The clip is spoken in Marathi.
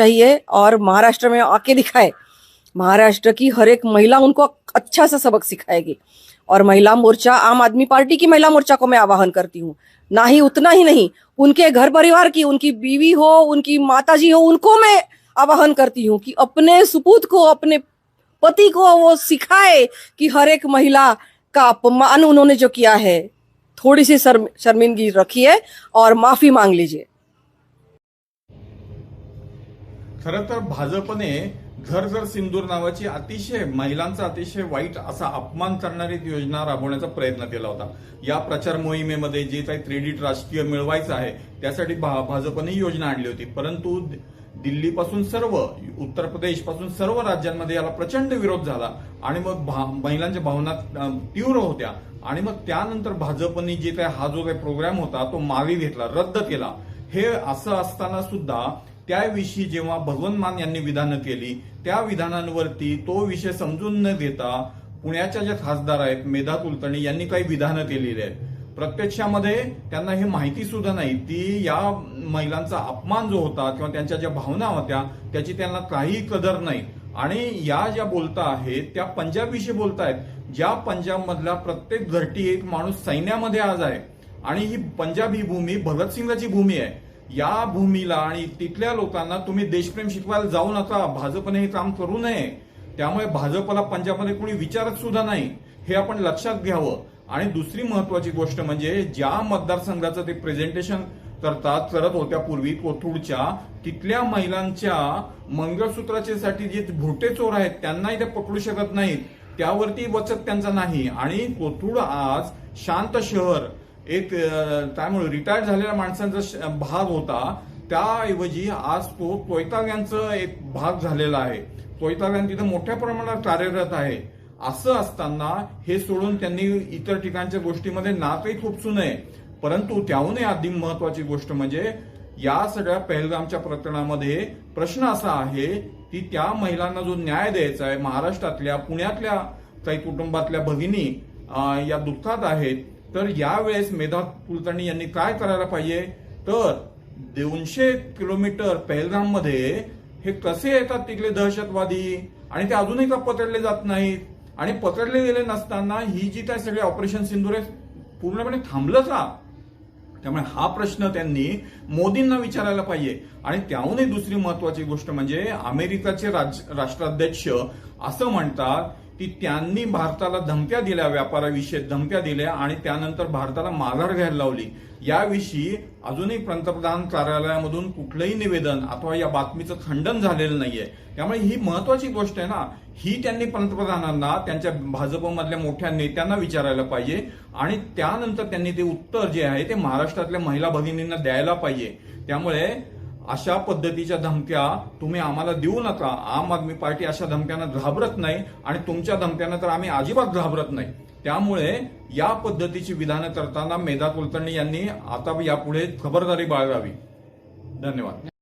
चाहिए और महाराष्ट्र में आके दिखाए। महाराष्ट्र की हर एक महिला उनको अच्छा सा सबक सिखाएगी। और महिला मोर्चा, आम आदमी पार्टी की महिला मोर्चा को मैं आवाहन करती हूँ। ना ही उतना ही नहीं, उनके घर परिवार की, उनकी बीवी हो, उनकी माताजी हो, उनको मैं आवाहन करती हूँ कि अपने सुपूत को, अपने पति को वो सिखाए कि हर एक महिला का अपमान उन्होंने जो किया है, थोड़ी सी शर्म, शर्मिंदगी रखिए और माफ़ी मांग लीजिए। खरं तर भाजपने घर सिंदूर नावाची अतिशय महिलांचा अतिशय वाईट असा अपमान करणारी योजना राबवण्याचा प्रयत्न केला होता. या प्रचार मोहिमेमध्ये जे काही क्रेडिट राजकीय मिळवायचं आहे त्यासाठी भा- भाजपने ही योजना आणली होती. परंतु दिल्लीपासून सर्व उत्तर प्रदेशपासून सर्व राज्यांमध्ये याला प्रचंड विरोध झाला आणि मग भा- महिलांच्या भावना तीव्र होत्या. आणि मग त्यानंतर भाजपने जे काही हा जो काही प्रोग्राम होता तो मागे घेतला रद्द केला. हे असं असताना सुद्धा त्याविषयी जेव्हा भगवंत मान यांनी विधानं केली त्या विधानांवरती तो विषय समजून न घेता पुण्याच्या ज्या खासदार आहेत मेधा कुलकर्णी यांनी काही विधानं केलेली आहेत. प्रत्यक्षामध्ये त्यांना हे माहिती सुद्धा नाही. ती या महिलांचा अपमान जो होता किंवा त्यांच्या ज्या भावना होत्या त्याची त्यांना काही कदर नाही. आणि या ज्या बोलता आहेत त्या पंजाबविषयी बोलतायत. ज्या पंजाबमधल्या प्रत्येक घरटी एक माणूस सैन्यामध्ये आज आहे. आणि ही पंजाब ही भूमी भगतसिंगाची भूमी आहे. या भूमीला आणि तिथल्या लोकांना तुम्ही देशप्रेम शिकवायला जाऊ नका. भाजपने हे काम करू नये. त्यामुळे भाजपला पंजाबमध्ये कोणी विचारत सुद्धा नाही. हे आपण लक्षात घ्यावं. आणि दुसरी महत्वाची गोष्ट म्हणजे ज्या मतदारसंघाचं ते प्रेझेंटेशन करतात करत होत्या पूर्वी कोथरूडच्या तिथल्या महिलांच्या मंगळसूत्राचे साठी जे भोटे चोर आहेत त्यांनाही ते पकडू शकत नाहीत. त्यावरती वचक त्यांचा नाही. आणि कोथरूड आज शांत शहर एक त्यामुळे रिटायर झालेल्या माणसांचा भाग होता. त्याऐवजी आज तो कोयताग्यांचं एक भाग झालेला आहे. कोयताग्यां तिथं मोठ्या प्रमाणात कार्यरत आहे. असं असताना हे सोडून त्यांनी इतर ठिकाणच्या गोष्टीमध्ये नातही खुपसू नये परंतु त्याहूनही आधी महत्वाची गोष्ट म्हणजे या सगळ्या पहलगामच्या प्रकरणामध्ये प्रश्न असा आहे की त्या महिलांना जो न्याय द्यायचा आहे महाराष्ट्रातल्या पुण्यातल्या काही कुटुंबातल्या भगिनी या दुःखात आहेत. तर यावेळेस मेधा कुलकर्णी यांनी काय करायला पाहिजे? तर दोनशे किलोमीटर पहलगाममध्ये हे कसे येतात तिथले दहशतवादी? आणि ते अजूनही का पकडले जात नाहीत? आणि पकडले गेले नसताना ही जी काय सगळे ऑपरेशन सिंधुरे पूर्णपणे थांबलं का? त्यामुळे हा प्रश्न त्यांनी मोदींना विचारायला पाहिजे. आणि त्याहूनही दुसरी महत्वाची गोष्ट म्हणजे अमेरिकाचे राज- राष्ट्राध्यक्ष असं म्हणतात की त्यांनी भारताला धमक्या दिल्या व्यापाराविषयी धमक्या दिल्या आणि त्यानंतर भारताला माघार घ्यायला लावली. याविषयी अजूनही पंतप्रधान कार्यालयामधून कुठलंही निवेदन अथवा या बातमीचं खंडन झालेलं नाहीये. त्यामुळे ही महत्वाची गोष्ट आहे ना ही त्यांनी पंतप्रधानांना त्यांच्या भाजपमधल्या मोठ्या नेत्यांना विचारायला पाहिजे आणि त्यानंतर त्यांनी ते उत्तर जे आहे ते महाराष्ट्रातल्या महिला भगिनींना द्यायला पाहिजे. त्यामुळे अशा पद्धतीच्या धमक्या तुम्ही आम्हाला देऊ नका. आम आदमी पार्टी अशा धमक्यांना घाबरत नाही आणि तुमच्या धमक्यांना तर आम्ही अजिबात घाबरत नाही. त्यामुळे या पद्धतीची विधानं करताना मेधा कुलकर्णी यांनी आता यापुढे खबरदारी बाळगावी. धन्यवाद.